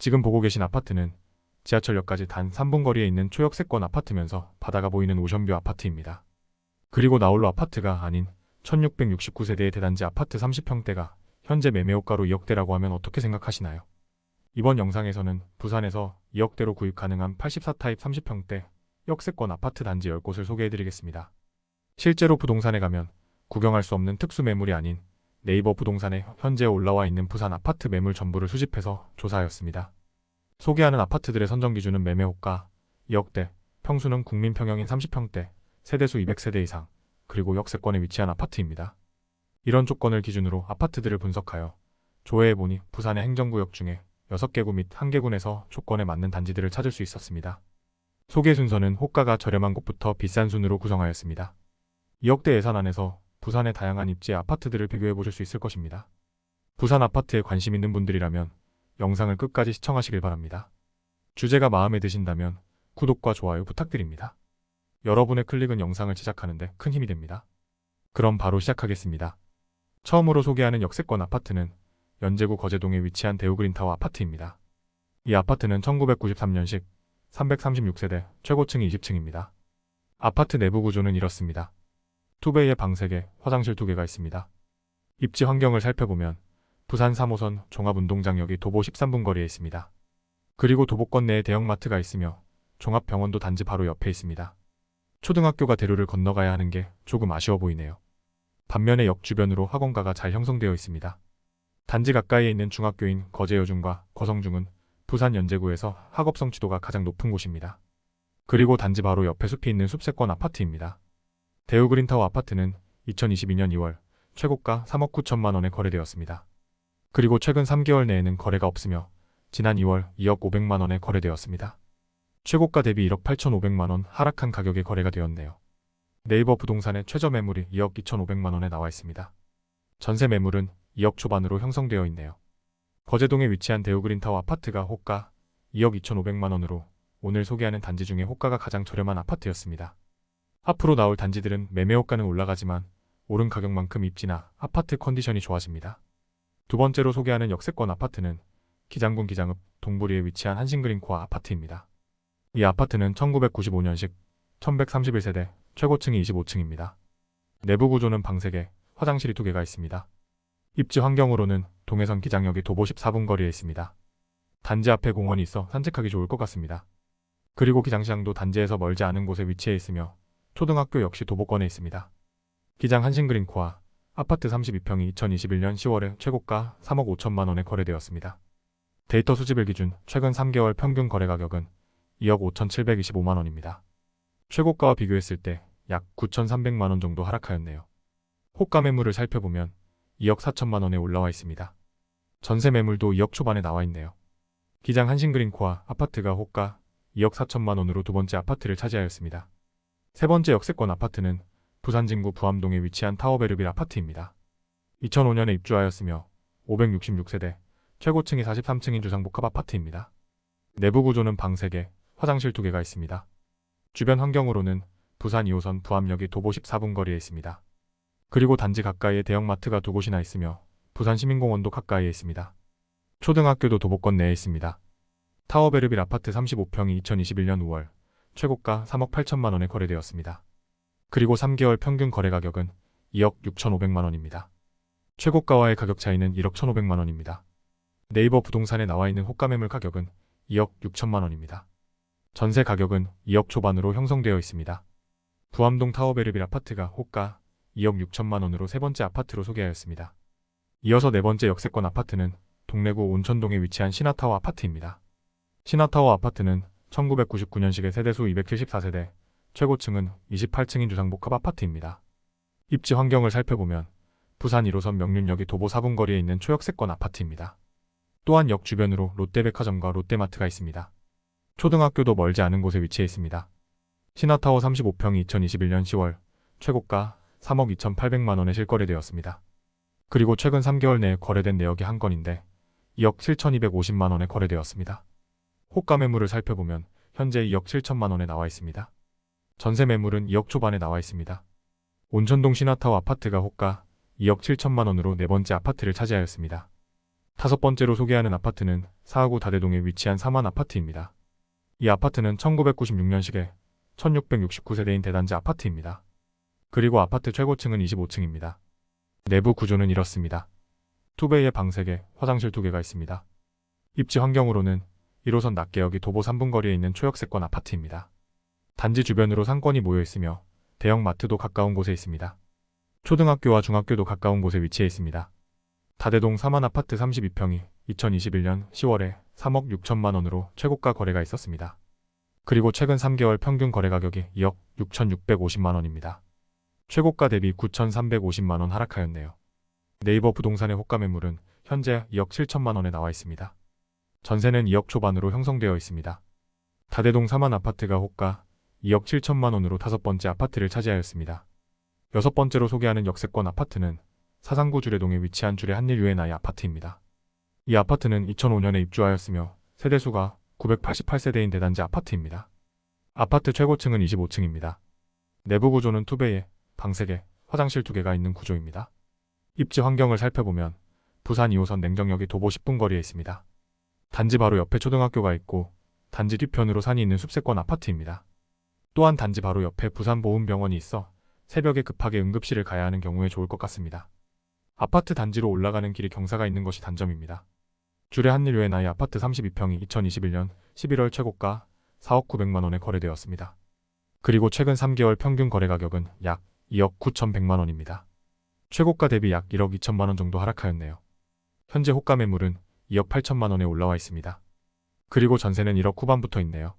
지금 보고 계신 아파트는 지하철역까지 단 3분 거리에 있는 초역세권 아파트면서 바다가 보이는 오션뷰 아파트입니다. 그리고 나홀로 아파트가 아닌 1669세대의 대단지 아파트 30평대가 현재 매매호가로 2억대라고 하면 어떻게 생각하시나요? 이번 영상에서는 부산에서 2억대로 구입 가능한 84타입 30평대 역세권 아파트 단지 10곳을 소개해드리겠습니다. 실제로 부동산에 가면 구경할 수 없는 특수 매물이 아닌 네이버 부동산에 현재 올라와 있는 부산 아파트 매물 전부를 수집해서 조사하였습니다. 소개하는 아파트들의 선정 기준은 매매 호가 2억대, 평수는 국민 평형인 30평대, 세대수 200세대 이상, 그리고 역세권에 위치한 아파트입니다. 이런 조건을 기준으로 아파트들을 분석하여 조회해보니 부산의 행정구역 중에 6개구 및 1개군에서 조건에 맞는 단지들을 찾을 수 있었습니다. 소개 순서는 호가가 저렴한 곳부터 비싼 순으로 구성하였습니다. 2억대 예산 안에서 부산의 다양한 입지 아파트들을 비교해 보실 수 있을 것입니다. 부산 아파트에 관심 있는 분들이라면 영상을 끝까지 시청하시길 바랍니다. 주제가 마음에 드신다면 구독과 좋아요 부탁드립니다. 여러분의 클릭은 영상을 제작하는데 큰 힘이 됩니다. 그럼 바로 시작하겠습니다. 처음으로 소개하는 역세권 아파트는 연제구 거제동에 위치한 대우그린타워 아파트입니다. 이 아파트는 1993년식 336세대 최고층이 20층입니다. 아파트 내부 구조는 이렇습니다. 투베이에 방 3개, 화장실 2개가 있습니다. 입지 환경을 살펴보면 부산 3호선 종합운동장역이 도보 13분 거리에 있습니다. 그리고 도보권 내에 대형마트가 있으며 종합병원도 단지 바로 옆에 있습니다. 초등학교가 대로를 건너가야 하는 게 조금 아쉬워 보이네요. 반면에 역 주변으로 학원가가 잘 형성되어 있습니다. 단지 가까이에 있는 중학교인 거제여중과 거성중은 부산 연제구에서 학업 성취도가 가장 높은 곳입니다. 그리고 단지 바로 옆에 숲이 있는 숲세권 아파트입니다. 대우 그린타워 아파트는 2022년 2월 최고가 3억 9천만 원에 거래되었습니다. 그리고 최근 3개월 내에는 거래가 없으며 지난 2월 2억 500만 원에 거래되었습니다. 최고가 대비 1억 8,500만 원 하락한 가격에 거래가 되었네요. 네이버 부동산의 최저 매물이 2억 2,500만 원에 나와 있습니다. 전세 매물은 2억 초반으로 형성되어 있네요. 거제동에 위치한 대우그린타워 아파트가 호가 2억 2,500만 원으로 오늘 소개하는 단지 중에 호가가 가장 저렴한 아파트였습니다. 앞으로 나올 단지들은 매매 호가는 올라가지만 오른 가격만큼 입지나 아파트 컨디션이 좋아집니다. 두 번째로 소개하는 역세권 아파트는 기장군 기장읍 동부리에 위치한 한신그린 코아 아파트입니다. 이 아파트는 1995년식 1131세대 최고층이 25층입니다. 내부 구조는 방 3개, 화장실이 2개가 있습니다. 입지 환경으로는 동해선 기장역이 도보 14분 거리에 있습니다. 단지 앞에 공원이 있어 산책하기 좋을 것 같습니다. 그리고 기장시장도 단지에서 멀지 않은 곳에 위치해 있으며 초등학교 역시 도보권에 있습니다. 기장 한신그린코아 아파트 32평이 2021년 10월에 최고가 3억 5천만 원에 거래되었습니다. 데이터 수집일 기준 최근 3개월 평균 거래 가격은 2억 5,725만 원입니다. 최고가와 비교했을 때 약 9,300만 원 정도 하락하였네요. 호가 매물을 살펴보면 2억 4천만 원에 올라와 있습니다. 전세 매물도 2억 초반에 나와 있네요. 기장 한신그린코아 아파트가 호가 2억 4천만 원으로 두 번째 아파트를 차지하였습니다. 세 번째 역세권 아파트는 부산 진구 부암동에 위치한 타워베르빌 아파트입니다. 2005년에 입주하였으며 566세대, 최고층이 43층인 주상복합 아파트입니다. 내부 구조는 방 3개, 화장실 2개가 있습니다. 주변 환경으로는 부산 2호선 부암역이 도보 14분 거리에 있습니다. 그리고 단지 가까이에 대형마트가 두 곳이나 있으며 부산 시민공원도 가까이에 있습니다. 초등학교도 도보권 내에 있습니다. 타워베르빌 아파트 35평이 2021년 5월 최고가 3억 8천만 원에 거래되었습니다. 그리고 3개월 평균 거래 가격은 2억 6천5백만 원입니다. 최고가와의 가격 차이는 1억 1,500만 원입니다. 네이버 부동산에 나와 있는 호가 매물 가격은 2억 6천만 원입니다. 전세 가격은 2억 초반으로 형성되어 있습니다. 부암동 타워베르빌 아파트가 호가 2억 6천만 원으로 세 번째 아파트로 소개하였습니다. 이어서 네 번째 역세권 아파트는 동래구 온천동에 위치한 신화타워 아파트입니다. 신화타워 아파트는 1999년식의 세대수 274세대, 최고층은 28층인 주상복합 아파트입니다. 입지 환경을 살펴보면 부산 1호선 명륜역이 도보 4분 거리에 있는 초역세권 아파트입니다. 또한 역 주변으로 롯데백화점과 롯데마트가 있습니다. 초등학교도 멀지 않은 곳에 위치해 있습니다. 신화타워 35평이 2021년 10월 최고가 3억 2,800만 원에 실거래되었습니다. 그리고 최근 3개월 내에 거래된 내역이 한 건인데 2억 7,250만 원에 거래되었습니다. 호가 매물을 살펴보면 현재 2억 7천만 원에 나와 있습니다. 전세 매물은 2억 초반에 나와 있습니다. 온천동 신화타워 아파트가 호가 2억 7천만 원으로 네 번째 아파트를 차지하였습니다. 다섯 번째로 소개하는 아파트는 사하구 다대동에 위치한 사만 아파트입니다. 이 아파트는 1996년식의 1669세대인 대단지 아파트입니다. 그리고 아파트 최고층은 25층입니다. 내부 구조는 이렇습니다. 투베이의 방 3개, 화장실 2개가 있습니다. 입지 환경으로는 1호선 낙계역이 도보 3분 거리에 있는 초역세권 아파트입니다. 단지 주변으로 상권이 모여 있으며 대형 마트도 가까운 곳에 있습니다. 초등학교와 중학교도 가까운 곳에 위치해 있습니다. 다대동 3만 아파트 32평이 2021년 10월에 3억 6천만 원으로 최고가 거래가 있었습니다. 그리고 최근 3개월 평균 거래 가격이 2억 6,650만 원입니다. 최고가 대비 9,350만 원 하락하였네요. 네이버 부동산의 호가 매물은 현재 2억 7천만 원에 나와 있습니다. 전세는 2억 초반으로 형성되어 있습니다. 다대동 3만 아파트가 호가 2억 7천만 원으로 다섯 번째 아파트를 차지하였습니다. 여섯 번째로 소개하는 역세권 아파트는 사상구 주례동에 위치한 주례 한일 유엔아이 아파트입니다. 이 아파트는 2005년에 입주하였으며 세대수가 988세대인 대단지 아파트입니다. 아파트 최고층은 25층입니다. 내부 구조는 투베이에 방 3개, 화장실 2개가 있는 구조입니다. 입지 환경을 살펴보면 부산 2호선 냉정역이 도보 10분 거리에 있습니다. 단지 바로 옆에 초등학교가 있고 단지 뒤편으로 산이 있는 숲세권 아파트입니다. 또한 단지 바로 옆에 부산보훈병원이 있어 새벽에 급하게 응급실을 가야 하는 경우에 좋을 것 같습니다. 아파트 단지로 올라가는 길이 경사가 있는 것이 단점입니다. 주례 한일유의 나이 아파트 32평이 2021년 11월 최고가 4억 900만 원에 거래되었습니다. 그리고 최근 3개월 평균 거래 가격은 약 2억 9,100만 원입니다. 최고가 대비 약 1억 2천만 원 정도 하락하였네요. 현재 호가 매물은 2억 8천만 원에 올라와 있습니다. 그리고 전세는 1억 후반부터 있네요.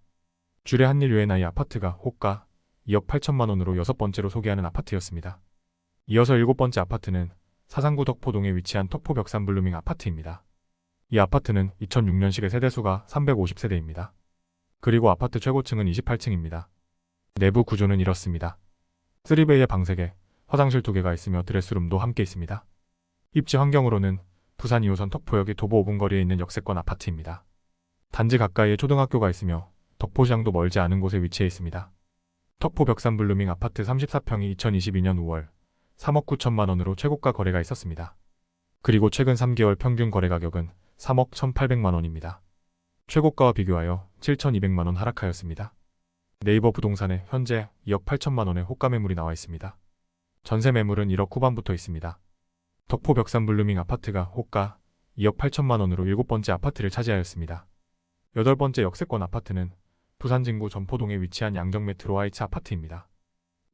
주례 한일 유엔 아이 아파트가 호가 2억 8천만 원으로 여섯 번째로 소개하는 아파트였습니다. 이어서 일곱 번째 아파트는 사상구 덕포동에 위치한 덕포 벽산 블루밍 아파트입니다. 이 아파트는 2006년식의 세대수가 350세대입니다. 그리고 아파트 최고층은 28층입니다. 내부 구조는 이렇습니다. 3베이의 방 3개, 화장실 2개가 있으며 드레스룸도 함께 있습니다. 입지 환경으로는 부산 2호선 덕포역이 도보 5분 거리에 있는 역세권 아파트입니다. 단지 가까이에 초등학교가 있으며 덕포시장도 멀지 않은 곳에 위치해 있습니다. 덕포 벽산 블루밍 아파트 34평이 2022년 5월 3억 9천만 원으로 최고가 거래가 있었습니다. 그리고 최근 3개월 평균 거래 가격은 3억 1,800만 원입니다. 최고가와 비교하여 7,200만 원 하락하였습니다. 네이버 부동산에 현재 2억 8천만 원의 호가 매물이 나와 있습니다. 전세 매물은 1억 후반부터 있습니다. 덕포 벽산 블루밍 아파트가 호가 2억 8천만 원으로 일곱 번째 아파트를 차지하였습니다. 여덟 번째 역세권 아파트는 부산 진구 전포동에 위치한 양정 메트로 하이츠 아파트입니다.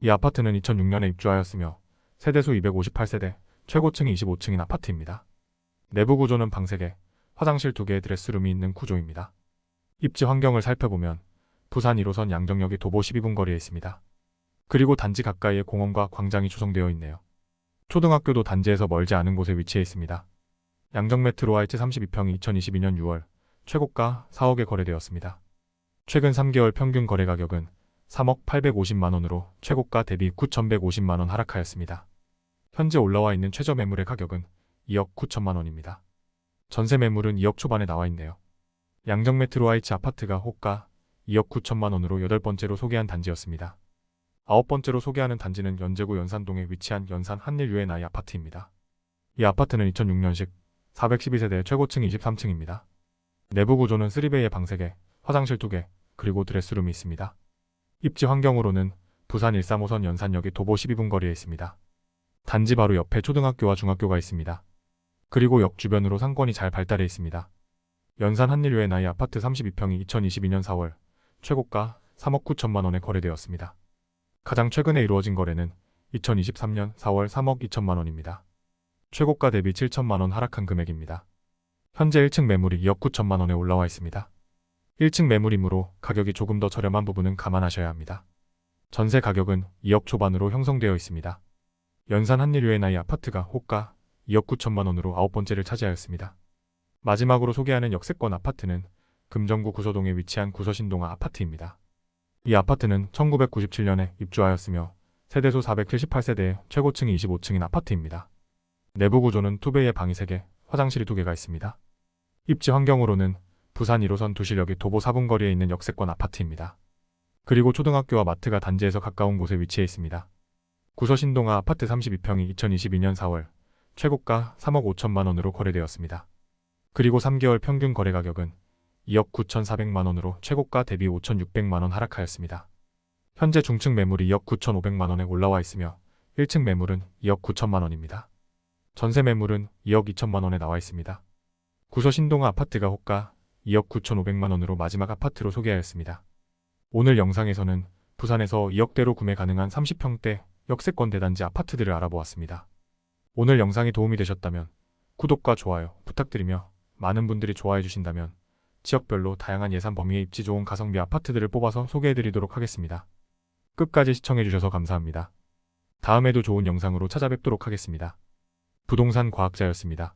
이 아파트는 2006년에 입주하였으며 세대수 258세대, 최고층이 25층인 아파트입니다. 내부 구조는 방 3개, 화장실 2개의 드레스룸이 있는 구조입니다. 입지 환경을 살펴보면 부산 1호선 양정역이 도보 12분 거리에 있습니다. 그리고 단지 가까이에 공원과 광장이 조성되어 있네요. 초등학교도 단지에서 멀지 않은 곳에 위치해 있습니다. 양정 메트로 하이츠 32평이 2022년 6월 최고가 4억에 거래되었습니다. 최근 3개월 평균 거래 가격은 3억 850만 원으로 최고가 대비 9,150만 원 하락하였습니다. 현재 올라와 있는 최저 매물의 가격은 2억 9천만 원입니다. 전세 매물은 2억 초반에 나와 있네요. 양정 메트로 하이츠 아파트가 호가 2억 9천만 원으로 여덟 번째로 소개한 단지였습니다. 아홉 번째로 소개하는 단지는 연제구 연산동에 위치한 연산 한일 유엔 아이 아파트입니다. 이 아파트는 2006년식 412세대 최고층 23층입니다. 내부 구조는 3베이의 방 3개, 화장실 2개, 그리고 드레스룸이 있습니다. 입지 환경으로는 부산 135선 연산역이 도보 12분 거리에 있습니다. 단지 바로 옆에 초등학교와 중학교가 있습니다. 그리고 역 주변으로 상권이 잘 발달해 있습니다. 연산 한일유의 나이 아파트 32평이 2022년 4월 최고가 3억 9천만 원에 거래되었습니다. 가장 최근에 이루어진 거래는 2023년 4월 3억 2천만 원입니다. 최고가 대비 7천만 원 하락한 금액입니다. 현재 1층 매물이 2억 9천만 원에 올라와 있습니다. 1층 매물이므로 가격이 조금 더 저렴한 부분은 감안하셔야 합니다. 전세 가격은 2억 초반으로 형성되어 있습니다. 연산 한일유의 나이 아파트가 호가 2억 9천만 원으로 아홉 번째를 차지하였습니다. 마지막으로 소개하는 역세권 아파트는 금정구 구서동에 위치한 구서신동아 아파트입니다. 이 아파트는 1997년에 입주하였으며 세대수 478세대의 최고층이 25층인 아파트입니다. 내부 구조는 투베이의 방이 3개, 화장실이 2개가 있습니다. 입지 환경으로는 부산 1호선 두실역이 도보 4분 거리에 있는 역세권 아파트입니다. 그리고 초등학교와 마트가 단지에서 가까운 곳에 위치해 있습니다. 구서신동아 아파트 32평이 2022년 4월 최고가 3억 5천만 원으로 거래되었습니다. 그리고 3개월 평균 거래 가격은 2억 9,400만 원으로 최고가 대비 5,600만 원 하락하였습니다. 현재 중층 매물이 2억 9,500만 원에 올라와 있으며 1층 매물은 2억 9천만 원입니다. 전세 매물은 2억 2천만 원에 나와 있습니다. 구서 신동아 아파트가 호가 2억 9,500만 원으로 마지막 아파트로 소개하였습니다. 오늘 영상에서는 부산에서 2억대로 구매 가능한 30평대 역세권 대단지 아파트들을 알아보았습니다. 오늘 영상이 도움이 되셨다면 구독과 좋아요 부탁드리며 많은 분들이 좋아해 주신다면 지역별로 다양한 예산 범위에 입지 좋은 가성비 아파트들을 뽑아서 소개해드리도록 하겠습니다. 끝까지 시청해주셔서 감사합니다. 다음에도 좋은 영상으로 찾아뵙도록 하겠습니다. 부동산 과학자였습니다.